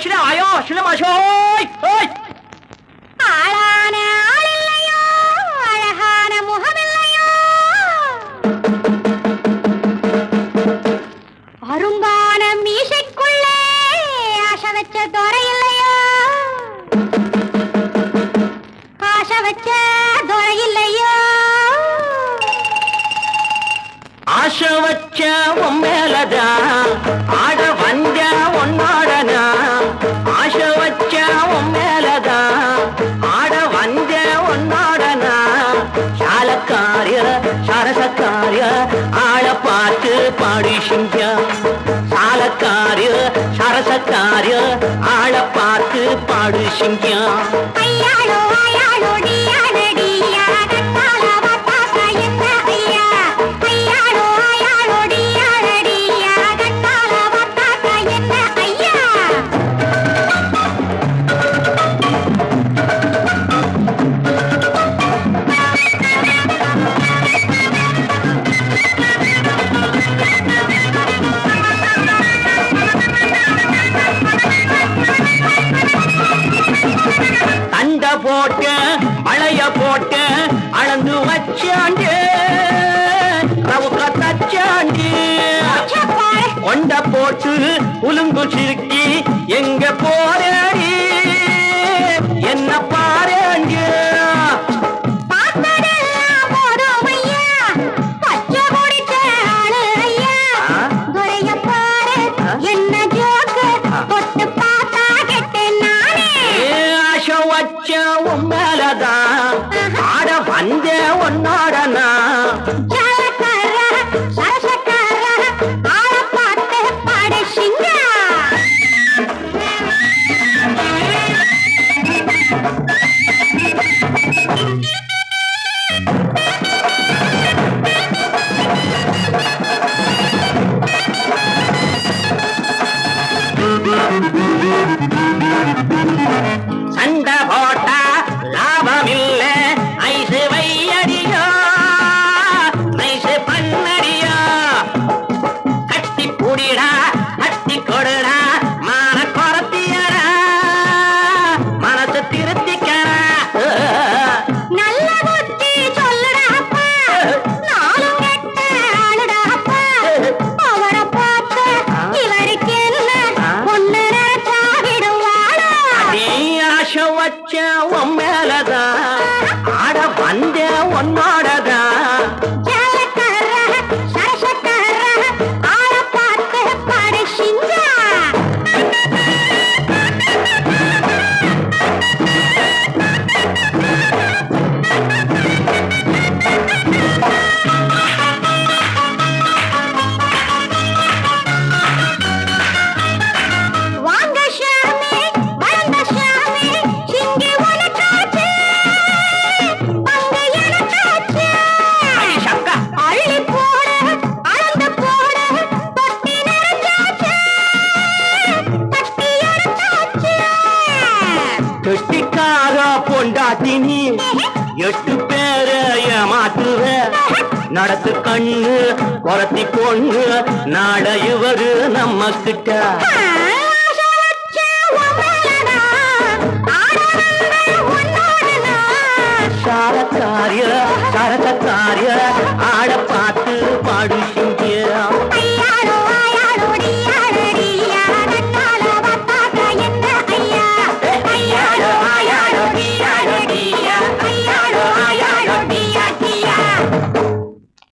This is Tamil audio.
சில ஆயோ சில மாஷோய் ஓய் ஆளான ஆளில்லையோ அழகான முகமில்லையோ. அரும்பான மீசைக்குள்ளே ஆசை வச்ச துறையில்லையோ. ஆசை உன் மேலதான் ஆட சாலக்காரிய ஆள பார்த்து பாடி சிங்கா சாலக்காரிய சரசக்காரிய ஆள பார்த்து பாடு சிங்கா போட்ட அழைய போட்ட அளந்து வச்சாண்டு. ரவுக்க தச்சாண்டு. கொண்ட போட்டு உலுங்கு சிரிக்கி எங்க போறேன் அஞ்சே ஒன்னோட நான் ஒன்மாடத நடத்து கண்ணு குரத்தி பொண்ணு நாட இவரு நம்ம கிட்ட.